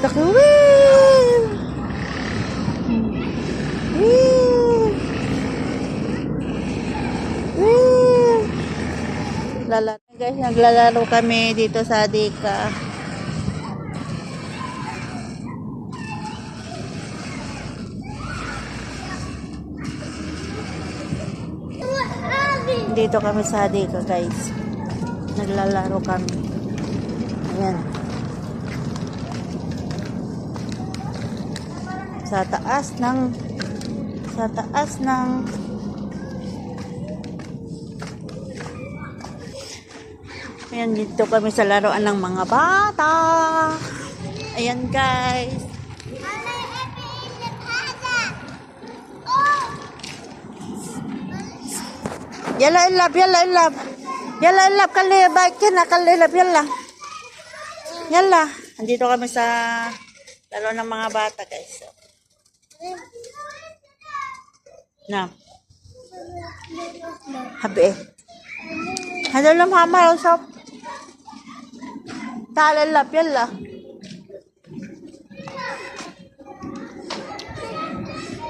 Andito ko. Woo! Woo! Woo! Lala guys, naglalaro kami dito sa Dika. Dito kami sa Dika guys. Naglalaro kami. Ayan. Sa taas ng sa taas ng Ayan, dito kami sa laruan ng mga bata. Ayan, guys. Yala, ilab, yala, ilab. Yala, ilab, kalibay, kina, kalilab, yala. Yala. Andito kami sa laro ng mga bata, guys. So, na. Habi eh. Ano lang hama usap. Talalap yala.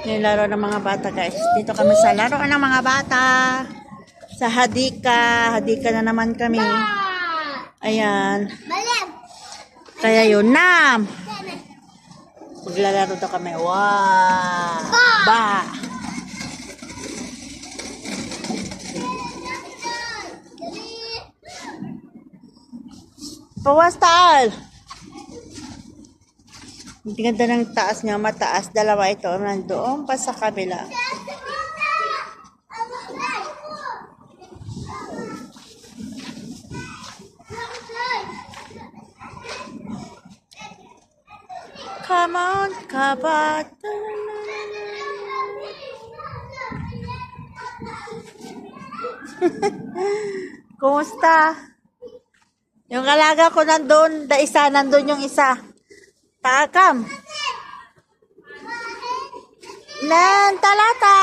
Yung laro ng mga bata guys. Dito kami sa laro ng mga bata. Sa Hadika. Hadika na naman kami. Ayan. Kaya yun na. Maglalaro daw kami. Wow. Ba. Pawas taal. Ang ganda ng taas niya, mataas. Dalawa ito, nandoon pa sa kabila. Come on, kabat. Kumusta? Yung alaga ko nandun, da isa, nandun yung isa. Takam. Nan, talata.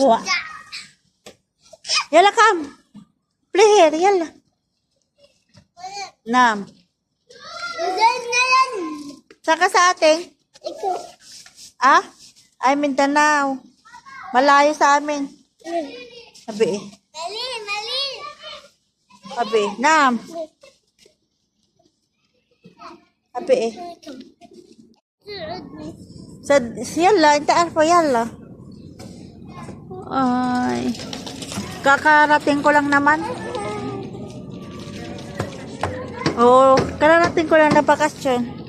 Kuha. Yala kam. Play here, yala. Nam. Yan! Saka sa ating? Ito. Ah? Ay, Mindanao. Malayo sa amin. Sabi eh. Mali, mali! Sabi eh. Nam. Sabi eh. Sa, yala, intaan po yala. Ay. Kakarating ko lang naman. Oo, kararating ko lang na bakasyon.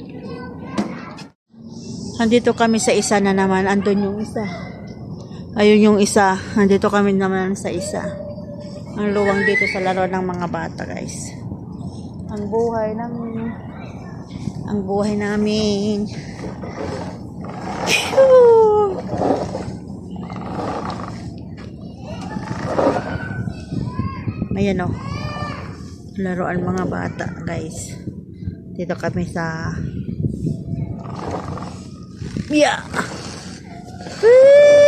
Nandito kami sa isa na naman. Andun yung isa. Ayun yung isa. Nandito kami naman sa isa. Ang luwang dito sa laro ng mga bata, guys. Ang buhay ng ang buhay namin. Phew! Ayan o. Laruan mga bata, guys. Dito kami sa 呀要呜